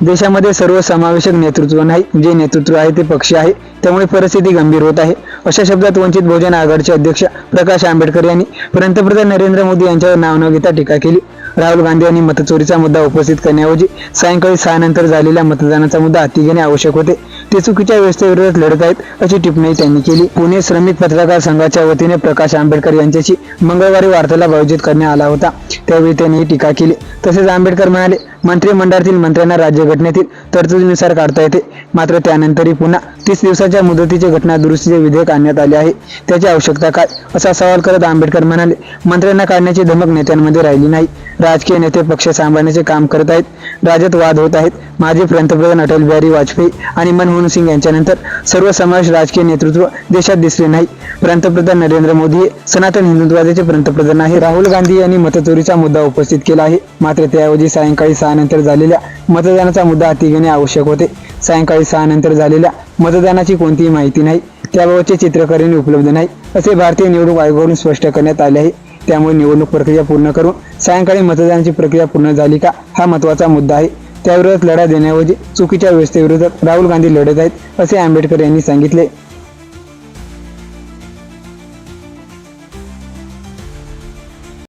देशामध्ये सर्व समावेशक नेतृत्व नाही जे नेतृत्व आहे ते पक्षी आहे त्यामुळे परिस्थिती गंभीर होत आहे. अशा शब्दात वंचित बहुजन आघाडीचे अध्यक्ष प्रकाश आंबेडकर यांनी पंतप्रधान नरेंद्र मोदी यांच्यावर नाव न घेता टीका केली. राहुल गांधी यांनी मतचोरीचा मुद्दा उपस्थित करण्याऐवजी सायंकाळी सहा नंतर झालेल्या मतदानाचा मुद्दा हाती घेणे आवश्यक होते. ते चुकीच्या व्यवस्थेविरोधात लढत आहेत अशी टिप्पणी त्यांनी केली. पुणे श्रमिक पत्रकार संघाच्या वतीने प्रकाश आंबेडकर यांच्याशी मंगळवारी वार्तालाप आयोजित करण्यात आला होता. त्यावेळी त्यांनी ही टीका केली. तसेच आंबेडकर म्हणाले मंत्रिमंडळातील मंत्र्यांना राज्यघटनेतील तरतुदीनुसार काढता येते. मात्र त्यानंतरही पुन्हा तीस दिवसाच्या मुदतीचे घटना दुरुस्तीचे विधेयक आणण्यात आले आहे. त्याची आवश्यकता काय? असा सवाल करत आंबेडकर म्हणाले मंत्र्यांना काढण्याची धमक नेत्यांमध्ये राहिली नाही. राजकीय नेते पक्ष सांभाळण्याचे काम करत आहेत. राज्यात वाद होत आहेत. माजी पंतप्रधान अटल बिहारी वाजपेयी आणि मनमोहन सिंग यांच्यानंतर सर्व समावेश राजकीय नेतृत्व देशात दिसले नाही. पंतप्रधान नरेंद्र मोदी हे सनातन हिंदुत्वाचे पंतप्रधान आहे राहुल गांधी यांनी मतचोरीचा मुद्दा उपस्थित केला आहे. मात्र त्याऐवजी सायंकाळी सहा नंतर झालेल्या मतदानाचा मुद्दा हाती घेणे आवश्यक होते. सायंकाळी सहा नंतर झालेल्या मतदानाची कोणतीही माहिती नाही. त्याबाबतचे चित्रकरणी उपलब्ध नाही असे भारतीय निवडणूक आयोगाकडून स्पष्ट करण्यात आले आहे. त्यामुळे निवडणूक प्रक्रिया पूर्ण करून सायंकाळी मतदानाची प्रक्रिया पूर्ण झाली का हा महत्त्वाचा मुद्दा आहे. त्याविरोधात लढा देण्याऐवजी चुकीच्या व्यवस्थेविरोधात राहुल गांधी लढत आहेत असे आंबेडकर यांनी सांगितले.